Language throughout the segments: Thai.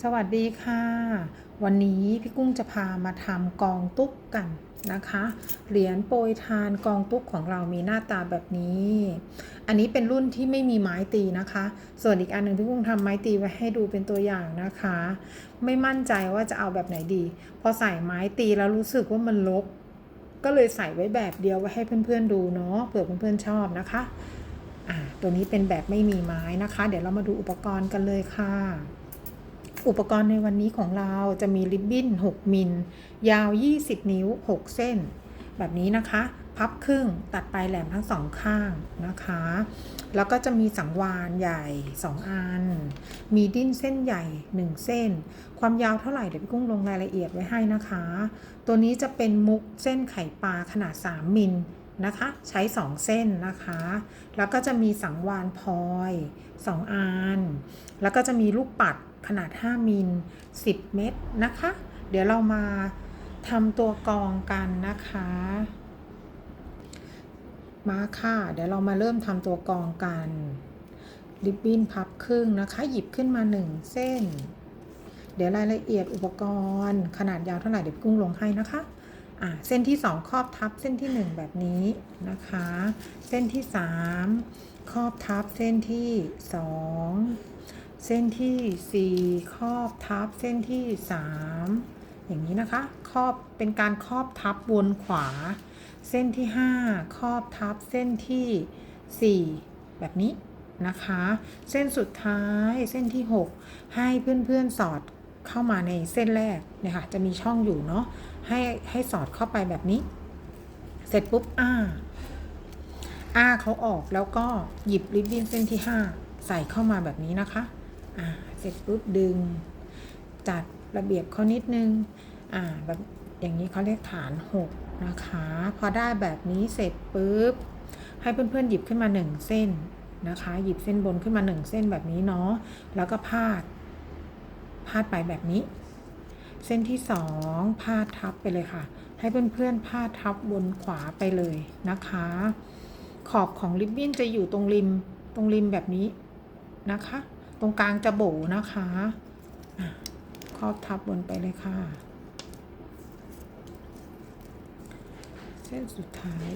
สวัสดีค่ะ วันนี้พี่กุ้งจะพามาทำกองตุ๊กกันนะคะ เหรียญโปรยทานกองตุ๊กของเรามีหน้าตาแบบนี้ อันนี้เป็นรุ่นที่ไม่มีไม้ตีนะคะ ส่วนอีกอันหนึ่งพี่กุ้งทำไม้ตีไว้ให้ดูเป็นตัวอย่างนะคะ ไม่มั่นใจว่าจะเอาแบบไหนดี พอใส่ไม้ตีแล้วรู้สึกว่ามันลก ก็เลยใส่ไว้แบบเดียวไว้ให้เพื่อนๆดูเนาะเผื่อเพื่อนๆชอบนะคะอ่าตัวนี้เป็นแบบไม่มีไม้นะคะ เดี๋ยวเรามาดูอุปกรณ์กันเลยค่ะ อุปกรณ์ในวันนี้ของเราจะมีริบบิ้น 6 มิล ยาว 20 นิ้ว 6 เส้น แบบนี้นะคะ พับครึ่งตัดปลายแหลมทั้งสองข้างนะคะ แล้วก็จะมีสังวานใหญ่ 2 อัน มีดิ้นเส้นใหญ่ 1 เส้น ความยาวเท่าไหร่เดี๋ยวพี่กุ้งลงรายละเอียดไว้ให้นะคะ ตัวนี้จะเป็นมุกเส้นไข่ปลาขนาด 3 มิลนะคะใช้ 2 เส้นนะคะ แล้วก็จะมีสังวานพลอย 2 อัน แล้วก็จะมีลูกปัด ขนาด 5 มิล 10 เม็ดนะคะ เดี๋ยวเรามาทำตัวกรองกันนะคะ มาค่ะ เดี๋ยวเรามาเริ่มทำตัวกรองกันริบบิ้นพับครึ่งนะคะ หยิบขึ้นมา 1 เส้น เดี๋ยวรายละเอียดอุปกรณ์ ขนาดยาวเท่าไหร่เดี๋ยวกุ้งลงให้นะคะอ่าเส้นที่ 2 ครอบทับเส้นที่ 1 แบบนี้นะคะ เส้นที่ 3 ครอบทับเส้นที่ 2 เส้นที่ 4 ครอบทับเส้นที่ 3 อย่างนี้นะคะ ครอบเป็นการครอบทับวนขวา เส้นที่ 5 ครอบทับเส้นที่ 4 แบบนี้นะคะ เส้นสุดท้ายเส้นที่ 6 ให้เพื่อนๆสอดเข้ามาในเส้นแรกเนี่ยค่ะจะมีช่องอยู่เนาะให้ให้สอดเข้าไปแบบนี้ เสร็จปุ๊บอ้าอ้าเขาออกแล้วก็หยิบริบบิ้นเส้นที่ 5 ใส่เข้ามาแบบนี้นะคะ อ่าเสร็จปุ๊บดึง จัดระเบียบเขานิดนึงอ่าแบบอย่างนี้เขาเรียกฐาน 6 นะคะ พอได้แบบนี้เสร็จปุ๊บ ให้เพื่อนๆหยิบขึ้นมา 1 เส้นนะคะ หยิบเส้นบนขึ้นมา 1 เส้นแบบนี้เนาะแล้วก็พาด พาดไปแบบนี้ เส้นที่ 2 พาดทับไปเลยค่ะ ให้เพื่อนๆพาดทับบนขวาไปเลยนะคะ ขอบของริบบิ้นจะอยู่ตรงริมตรงริมแบบนี้นะคะ ตรงกลางจะโบนะคะครอบทับบนไปเลยค่ะ เส้นสุดท้าย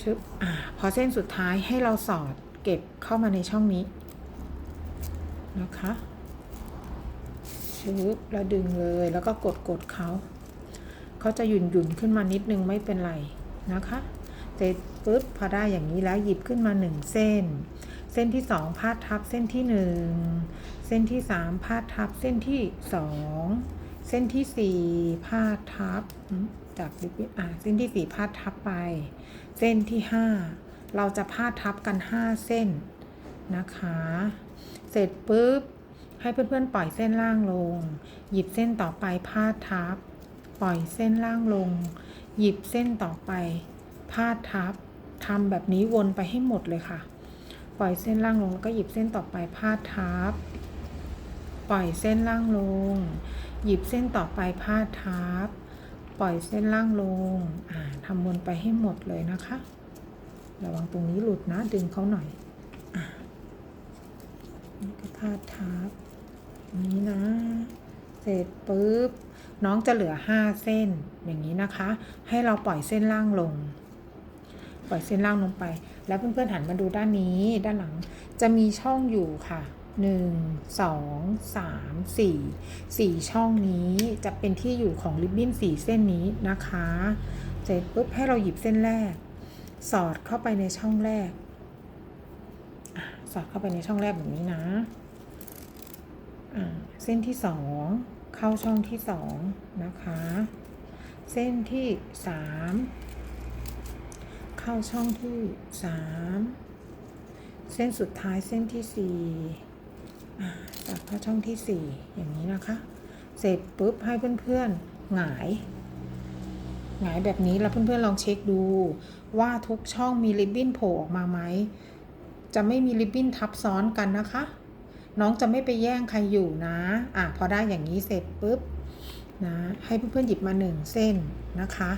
ชึบอ่าพอเส้นสุดท้ายให้เราสอดเก็บเข้ามาในช่องนี้นะคะชึบแล้วดึงเลยแล้วก็กดกดเขาเขาจะหยุ่นหยุ่นขึ้นมานิดนึงไม่เป็นไรนะคะเสร็จปุ๊บพอได้อย่างนี้แล้วหยิบขึ้นมา1เส้น เส้นที่2พาดทับเส้นที่1เส้นที่3พาดทับเส้นที่2เส้นที่4พาดทับจากริบบิ้นอ่าเส้นที่4พาดทับไป เส้นที่5เราจะพาดทับกัน5เส้นนะคะ เสร็จปุ๊บให้เพื่อนๆปล่อยเส้นล่างลง หยิบเส้นต่อไปพาดทับ ปล่อยเส้นล่างลง หยิบเส้นต่อไปพาดทับทำแบบนี้วนไปให้หมดเลยค่ะ ปล่อยเส้นล่างลงแล้วก็หยิบเส้นต่อไปพาดทับ ปล่อยเส้นล่างลง หยิบเส้นต่อไปพาดทับ ปล่อยเส้นล่างลง อ่าทำวนไปให้หมดเลยนะคะ ระวังตรงนี้หลุดนะ ดึงเขาหน่อย อ่านี่ก็พาดทับ นี้นะ เสร็จปุ๊บ น้องจะเหลือ 5 เส้น อย่างนี้นะคะ ให้เราปล่อยเส้นล่างลง ปล่อยเส้นล่างลงไป แล้วเพื่อนๆหันมาดูด้านนี้ด้านหลังจะมีช่องอยู่ค่ะ1 2 3 4 4ช่องนี้จะเป็นที่อยู่ของริบบิ้น4เส้นนี้นะคะ เสร็จปุ๊บให้เราหยิบเส้นแรก สอดเข้าไปในช่องแรก สอดเข้าไปในช่องแรกแบบนี้นะเส้นที่สองเข้าช่องที่สองนะคะ เส้นที่สาม เข้าช่องที่สามเส้นสุดท้ายเส้นที่สี่อ่าจับเข้าช่องที่สี่อย่างนี้นะคะ เสร็จปุ๊บให้เพื่อนๆหงายหงายแบบนี้แล้วเพื่อนๆลองเช็คดูว่าทุกช่องมีริบบิ้นโผล่ออกมาไหมจะไม่มีริบบิ้นทับซ้อนกันนะคะ น้องจะไม่ไปแย่งใครอยู่นะ อะพอได้อย่างนี้เสร็จปุ๊บ นะให้เพื่อนๆหยิบมาหนึ่งเส้นนะคะ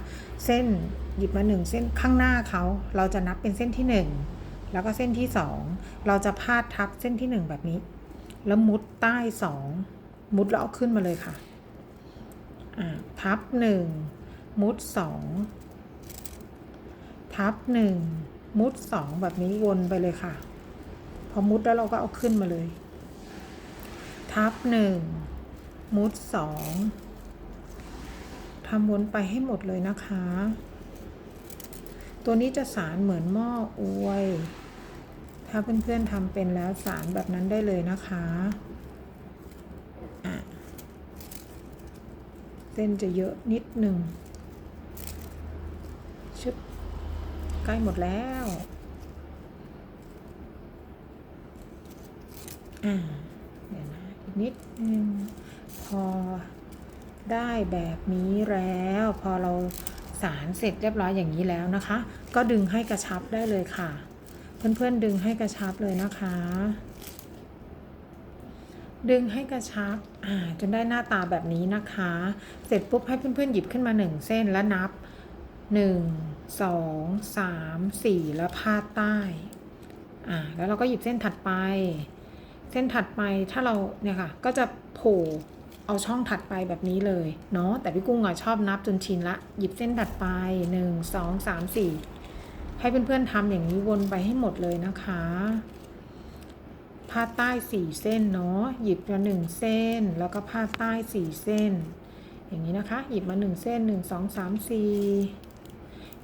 เส้นหยิบมาหนึ่งเส้นข้างหน้าเขาเราจะนับเป็นเส้นที่หนึ่งแล้วก็เส้นที่สองเราจะพาดทับเส้นที่หนึ่งแบบนี้ แล้วมุดใต้สองมุดแล้วเอาขึ้นมาเลยค่ะทับหนึ่งมุดสองทับหนึ่งมุดสองแบบนี้วนไปเลยค่ะ พอมุดแล้วเราก็เอาขึ้นมาเลย ทับหนึ่งมุดสอง ทำวนไปให้หมดเลยนะคะ ตัวนี้จะสารเหมือนหม้ออวย ถ้าเพื่อนๆทำเป็นแล้วสารแบบนั้นได้เลยนะคะอะเส้นจะเยอะนิดหนึ่งชึบใกล้หมดแล้วอ่าเดี๋ยวนะอีกนิดนึงพอ ได้แบบนี้แล้ว พอเราสารเสร็จเรียบร้อยอย่างนี้แล้วนะคะ ก็ดึงให้กระชับได้เลยค่ะ เพื่อนๆดึงให้กระชับเลยนะคะ ดึงให้กระชับจนได้หน้าตาแบบนี้นะคะ เสร็จปุ๊บให้เพื่อนๆหยิบขึ้นมาหนึ่งเส้นแล้วนับหนึ่งสองสามสี่แล้วพาดใต้อ่าแล้วเราก็หยิบเส้นถัดไป เส้นถัดไปถ้าเราเนี่ยค่ะ ก็จะโผล่ เอาช่องถัดไปแบบนี้เลยเนาะแต่พี่กุ้งอะชอบนับจนชินละ หยิบเส้นถัดไปหนึ่งสองสามสี่ให้เพื่อนๆทำอย่างนี้วนไปให้หมดเลยนะคะพาใต้สี่เส้นเนาะหยิบมาหนึ่งเส้น แล้วก็พาใต้สี่เส้น อย่างนี้นะคะ หยิบมาหนึ่งเส้นหนึ่งสองสามสี่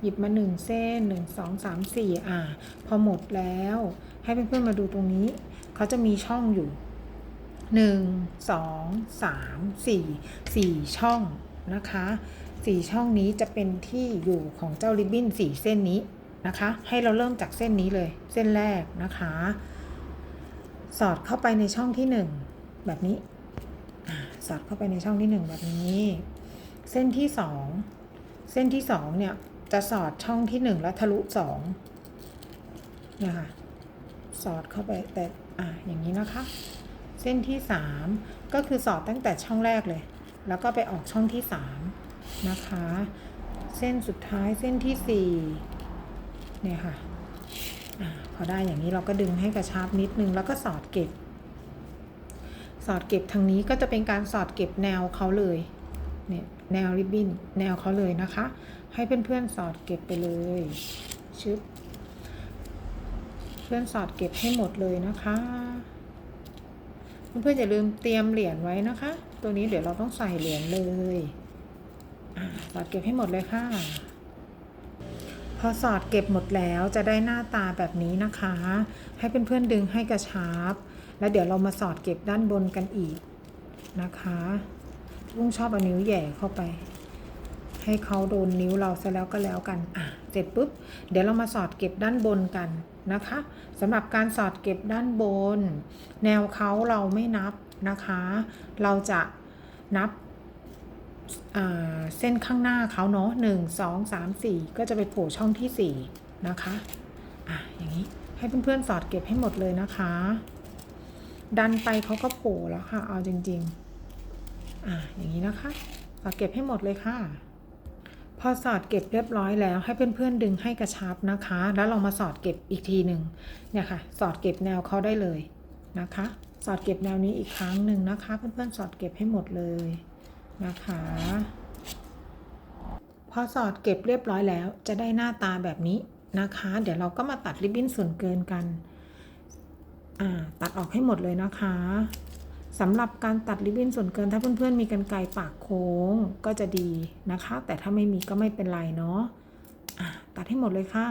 หยิบมาหนึ่งเส้นหนึ่งสองสามสี่อ่า พอหมดแล้ว ให้เพื่อนๆมาดูตรงนี้ เขาจะมีช่องอยู่ หนึ่งสองสามสี่สี่ช่องนะคะสี่ช่องนี้จะเป็นที่อยู่ของเจ้าริบบิ้นสี่เส้นนี้นะคะ ให้เราเริ่มจากเส้นนี้เลยเส้นแรกนะคะ สอดเข้าไปในช่องที่หนึ่งแบบนี้สอดเข้าไปในช่องที่หนึ่งแบบนี้ เส้นที่สองเส้นที่สองเนี่ยจะสอดช่องที่หนึ่งแล้วทะลุสองเนี่ยค่ะสอดเข้าไปแต่อ่าอย่างนี้นะคะ เส้นที่สามก็คือสอดตั้งแต่ช่องแรกเลย แล้วก็ไปออกช่องที่สามนะคะ เส้นสุดท้ายเส้นที่สี่เนี่ยค่ะอพอได้อย่างนี้เราก็ดึงให้กระชับนิดนึงแล้วก็สอดเก็บ สอดเก็บทางนี้ก็จะเป็นการสอดเก็บแนวเขาเลยเนี่ยแนวริบบิ้นแนวเขาเลยนะคะ ให้เพื่อนๆสอดเก็บไปเลยชึบเพื่อนสอดเก็บให้หมดเลยนะคะ เพื่อนๆอย่าลืมเตรียมเหรียญไว้นะคะ ตัวนี้เดี๋ยวเราต้องใส่เหรียญเลยสอดเก็บให้หมดเลยค่ะ พอสอดเก็บหมดแล้วจะได้หน้าตาแบบนี้นะคะ ให้เพื่อนๆดึงให้กระชับ แล้วเดี๋ยวเรามาสอดเก็บด้านบนกันอีกนะคะลุงชอบเอานิ้วแหย่เข้าไป ให้เขาโดนนิ้วเราซะแล้วก็แล้วกันอะเสร็จปุ๊บ เดี๋ยวเรามาสอดเก็บด้านบนกันนะคะสำหรับการสอดเก็บด้านบน แนวเขาเราไม่นับนะคะ เราจะนับเส้นข้างหน้าเขาเนาะหนึ่งสองสามสี่ก็จะไปโผล่ช่องที่สี่นะคะอะอย่างนี้ให้เพื่อนๆสอดเก็บให้หมดเลยนะคะ ดันไปเขาก็โผล่แล้วค่ะ เอาจริงๆอะอย่างนี้นะคะสอดเก็บให้หมดเลยค่ะ พอสอดเก็บเรียบร้อยแล้ว ให้เพื่อนๆดึงให้กระชับนะคะ แล้วเรามาสอดเก็บอีกทีหนึ่งเนี่ยค่ะ สอดเก็บแนวเขาได้เลยนะคะ สอดเก็บแนวนี้อีกครั้งหนึ่งนะคะ เพื่อนๆสอดเก็บให้หมดเลยนะคะ พอสอดเก็บเรียบร้อยแล้ว จะได้หน้าตาแบบนี้นะคะ เดี๋ยวเราก็มาตัดริบบิ้นส่วนเกินกัน ตัดออกให้หมดเลยนะคะ สำหรับการตัดริบบิ้นส่วนเกิน ถ้าเพื่อนๆมีกันไกรปากโค้งก็จะดีนะคะ แต่ถ้าไม่มีก็ไม่เป็นไรเนาะะตัดให้หมดเลยค่ะ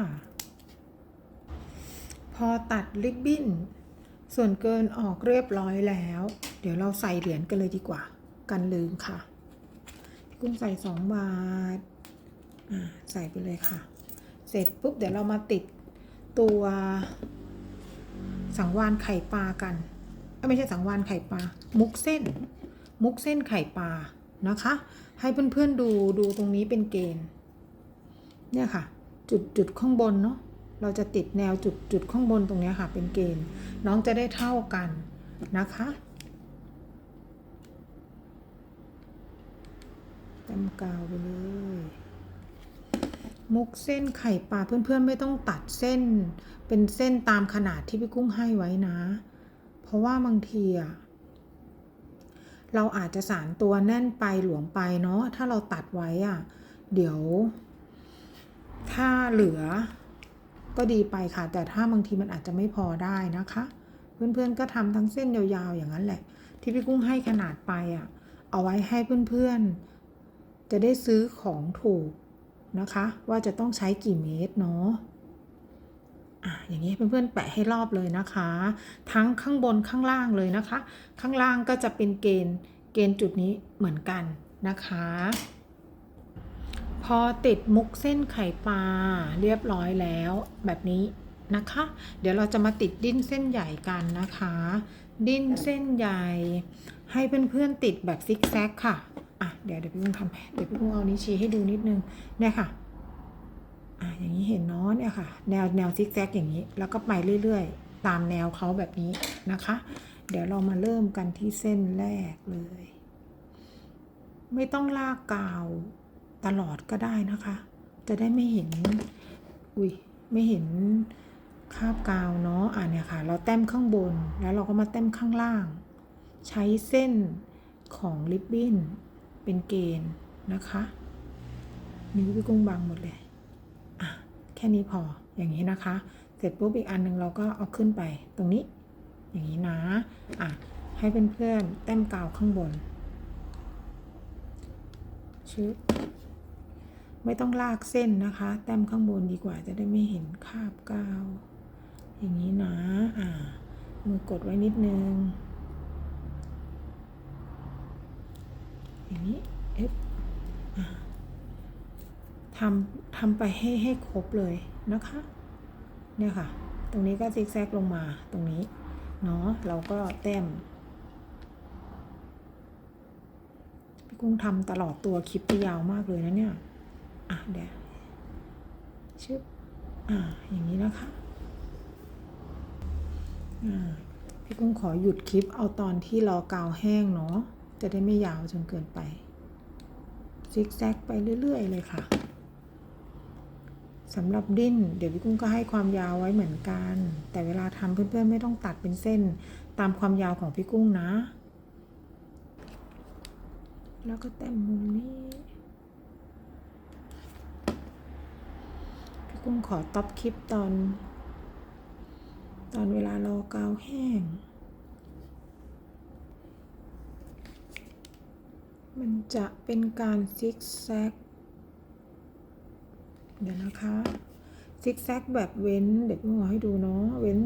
พอตัดริบบิ้นส่วนเกินออกเรียบร้อยแล้ว เดี๋ยวเราใส่เหรียญกันเลยดีกว่า กันลืมค่ะกุ้งใส่สองบาทใส่ไปเลยค่ะ เสร็จปุ๊บเดี๋ยวเรามาติดตัวสังวานไข่ปลากัน ไม่ใช่สังวานไข่ปลา มุกเส้น มุกเส้นไข่ปลานะคะ ให้เพื่อนๆดูดูตรงนี้เป็นเกณฑ์ เนี่ยค่ะ จุดจุดข้างบนเนาะ เราจะติดแนวจุดจุดข้างบนตรงนี้ค่ะ เป็นเกณฑ์ น้องจะได้เท่ากันนะคะเตำกาวไปเลย มุกเส้นไข่ปลาเพื่อนๆไม่ต้องตัดเส้น เป็นเส้นตามขนาดที่พี่กุ้งให้ไว้นะ ราะว่าบางทีอะเราอาจจะสารตัวแน่นไปหลวมไปเนาะถ้าเราตัดไว้อะเดี๋ยว ถ้าเหลือก็ดีไปค่ะ แต่ถ้าบางทีมันอาจจะไม่พอได้นะคะ เพื่อนๆก็ทำทั้งเส้นยาวๆอย่างนั้นแหละ ที่พี่กุ้งให้ขนาดไปอะเอาไว้ให้เพื่อนๆ จะได้ซื้อของถูกนะคะ ว่าจะต้องใช้กี่เมตรเนาะ อย่างนี้เพื่อนๆแปะให้รอบเลยนะคะ ทั้งข้างบนข้างล่างเลยนะคะ ข้างล่างก็จะเป็นเกณฑ์เกณฑ์จุดนี้เหมือนกันนะคะ พอติดมุกเส้นไข่ปลาเรียบร้อยแล้วแบบนี้นะคะ เดี๋ยวเราจะมาติดดิ้นเส้นใหญ่กันนะคะ ดิ้นเส้นใหญ่ ให้เพื่อนๆติดแบบซิกแซกค่ะอะเดี๋ยวเดี๋ยวพี่กุ้งทำให้เดี๋ยวพี่กุ้งเอานิ้วชี้ให้ดูนิดนึงเนี่ยค่ะ อย่างนี้เห็นเนาะเนี่ยค่ะ แนวแนวซิกแซกอย่างนี้ แล้วก็ไปเรื่อยๆ ตามแนวเขาแบบนี้นะคะ เดี๋ยวเรามาเริ่มกันที่เส้นแรกเลย ไม่ต้องลากกาวตลอดก็ได้นะคะ จะได้ไม่เห็น อุ้ยไม่เห็นคาบกาวเนาะอะเนี่ยค่ะ เราแต้มข้างบนแล้วเราก็มาแต้มข้างล่าง ใช้เส้นของริบบิ้นเป็นเกณฑ์นะคะ นิ้วพี่กุ้งบางหมดเลย ค่นี้พออย่างนี้นะคะ เสร็จปุ๊บอีกอันหนึ่งเราก็เอาขึ้นไปตรงนี้ อย่างนี้นะอะให้เพื่อนๆแต้มกาวข้างบนชึบไม่ต้องลากเส้นนะคะ แต้มข้างบนดีกว่าจะได้ไม่เห็นคาบกาว อย่างนี้นะอ่ามือกดไว้นิดนึง อย่างนี้เอ๊ะ ทำทำไปให้ให้ครบเลยนะคะ เนี่ยค่ะ ตรงนี้ก็ซิกแซกลงมาตรงนี้เนาะเราก็แต้มพี่กุ้งทำตลอดตัวคลิปจะยาวมากเลยนะเนี่ย อะเดี๋ยวชึบอ่าอย่างนี้นะคะอ่าพี่กุ้งขอหยุดคลิปเอาตอนที่รอกาวแห้งเนาะจะได้ไม่ยาวจนเกินไปซิกแซกไปเรื่อย ๆ เลยค่ะ สำหรับดิ้น เดี๋ยวพี่กุ้งก็ให้ความยาวไว้เหมือนกัน แต่เวลาทำเพื่อนๆไม่ต้องตัดเป็นเส้นตามความยาวของพี่กุ้งนะ แล้วก็แต้มมุมนี้ พี่กุ้งขอต็อปคลิปตอน ตอนเวลารอกาวแห้ง มันจะเป็นการซิกแซก เดี๋ยวนะคะซิกแซกแบบเว้นเดี๋ยวพี่หมอให้ดูเนาะเว้น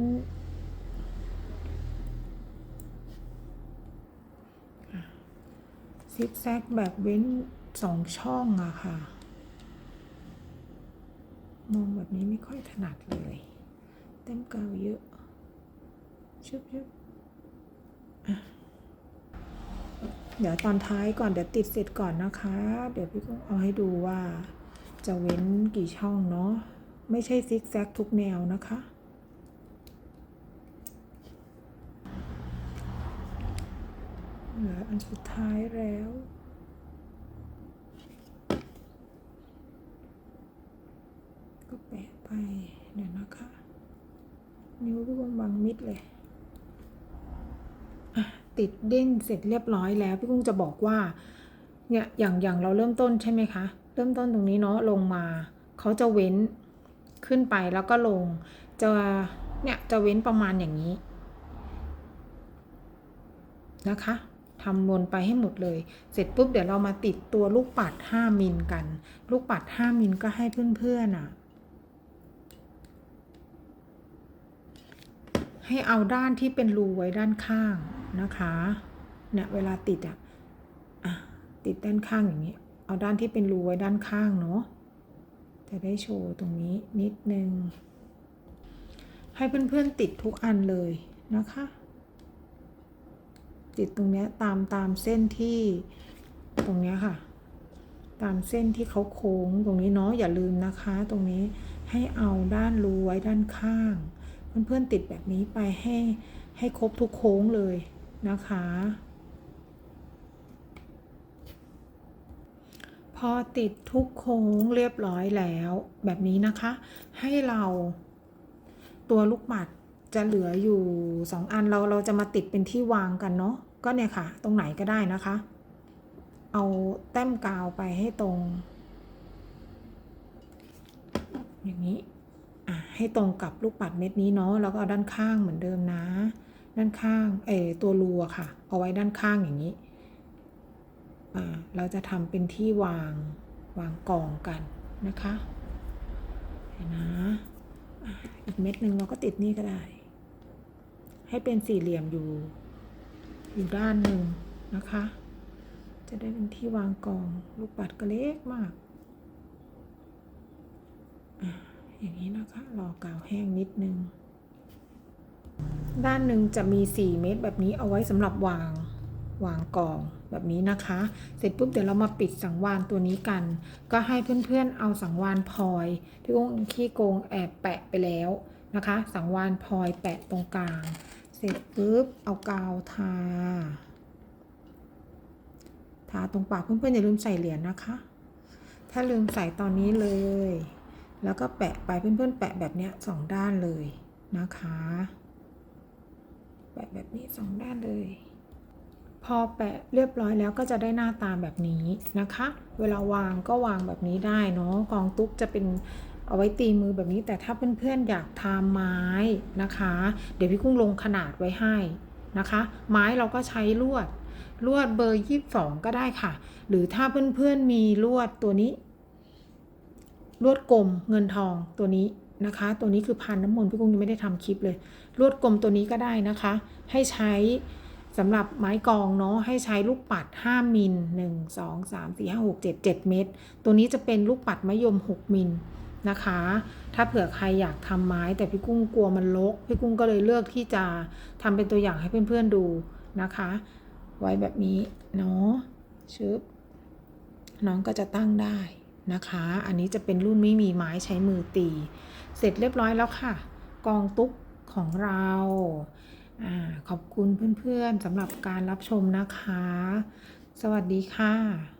ซิกแซกแบบเว้นสองช่องอะค่ะ มองแบบนี้ไม่ค่อยถนัดเลย เต็มกาวเยอะชุบชุบเดี๋ยวตอนท้ายก่อนเดี๋ยวติดเสร็จก่อนนะคะ เดี๋ยวพี่ก็เอาให้ดูว่า จะเว้นกี่ช่องเนาะไม่ใช่ซิกแซกทุกแนวนะคะ เหลืออันสุดท้ายแล้วก็แปะไปเดี๋ยวนะคะ นิ้วพี่งบังมิดเลย ติดเด้งเสร็จเรียบร้อยแล้ว พี่กุ้งจะบอกว่าเนี่ยอย่างอย่างเราเริ่มต้นใช่ไหมคะ เริ่มต้นตรงนี้เนาะลงมา เขาจะเว้นขึ้นไปแล้วก็ลง จะเนี่ยจะเว้นประมาณอย่างนี้นะคะทำวนไปให้หมดเลย เสร็จปุ๊บเดี๋ยวเรามาติดตัวลูกปัด 5 มิลกัน ลูกปัด 5 มิลก็ให้เพื่อนๆอะ ให้เอาด้านที่เป็นรูไว้ด้านข้างนะคะ เนี่ยเวลาติดอะอะติดด้านข้างอย่างนี้ เอาด้านที่เป็นรูไว้ด้านข้างเนาะจะได้โชว์ตรงนี้นิดนึง ให้เพื่อนๆติดทุกอันเลยนะคะ ติดตรงเนี้ยตามตามเส้นที่ตรงเนี้ยค่ะ ตามเส้นที่เขาโค้งตรงนี้เนาะอย่าลืมนะคะ ตรงนี้ให้เอาด้านรูไว้ด้านข้าง เพื่อนๆติดแบบนี้ไปให้ให้ครบทุกโค้งเลยนะคะ พอติดทุกโค้งเรียบร้อยแล้ว แบบนี้นะคะ ให้เราตัวลูกปัดจะเหลืออยู่สองอันเราเราจะมาติดเป็นที่วางกันเนาะก็เนี่ยค่ะ ตรงไหนก็ได้นะคะ เอาแต้มกาวไปให้ตรง อย่างนี้อะให้ตรงกับลูกปัดเม็ดนี้เนาะแล้วก็เอาด้านข้างเหมือนเดิมนะ ด้านข้างเออตัวรูอะค่ะ เอาไว้ด้านข้างอย่างนี้ เราจะทำเป็นที่วางวางกองกันนะคะเห็นนะอีกเม็ดหนึ่งเราก็ติดนี่ก็ได้ ให้เป็นสี่เหลี่ยมอยู่อยู่ด้านหนึ่งนะคะ จะได้เป็นที่วางกองลูกปัดก็เล็กมากอะอย่างนี้นะคะรอกาวแห้งนิดนึง ด้านหนึ่งจะมี 4 เม็ดแบบนี้เอาไว้สำหรับวางวางกอง แบบนี้นะคะ เสร็จปุ๊บเดี๋ยวเรามาปิดสังวานตัวนี้กัน ก็ให้เพื่อนๆเอาสังวานพลอยที่กุ้งขี้โกงแอบแปะไปแล้วนะคะ สังวานพลอยแปะตรงกลาง เสร็จปุ๊บเอากาวทา ทาตรงปากเพื่อนๆอย่าลืมใส่เหรียญนะคะ ถ้าลืมใส่ตอนนี้เลย แล้วก็แปะไปเพื่อนๆแปะแบบเนี้ยสองด้านเลยนะคะ แปะแบบนี้สองด้านเลย พอแปะเรียบร้อยแล้วก็จะได้หน้าตาแบบนี้นะคะ เวลาวางก็วางแบบนี้ได้เนาะกองตุ๊กจะเป็นเอาไว้ตีมือแบบนี้ แต่ถ้าเพื่อนๆอยากทาไม้นะคะ เดี๋ยวพี่กุ้งลงขนาดไว้ให้นะคะ ไม้เราก็ใช้ลวด ลวดเบอร์ยี่สองก็ได้ค่ะ หรือถ้าเพื่อนๆมีลวดตัวนี้ ลวดกลมเงินทองตัวนี้นะคะ ตัวนี้คือพันน้ำมนต์พี่กุ้งยังไม่ได้ทำคลิปเลย ลวดกลมตัวนี้ก็ได้นะคะ ให้ใช้ สำหรับไม้กองเนาะให้ใช้ลูกปัด 5 มิล 1 2 3 4 5 6 7 7 เม็ดตัวนี้จะเป็นลูกปัดมะยม 6 มิลนะคะ ถ้าเผื่อใครอยากทำไม้แต่พี่กุ้งกลัวมันลก พี่กุ้งก็เลยเลือกที่จะทำเป็นตัวอย่างให้เพื่อนๆดูนะคะ ไว้แบบนี้เนาะชึบน้องก็จะตั้งได้นะคะ อันนี้จะเป็นรุ่นไม่มีไม้ใช้มือตี เสร็จเรียบร้อยแล้วค่ะ กองตุ๊กของเรา อขอบคุณเพื่อนๆสำหรับการรับชมนะคะ สวัสดีค่ะ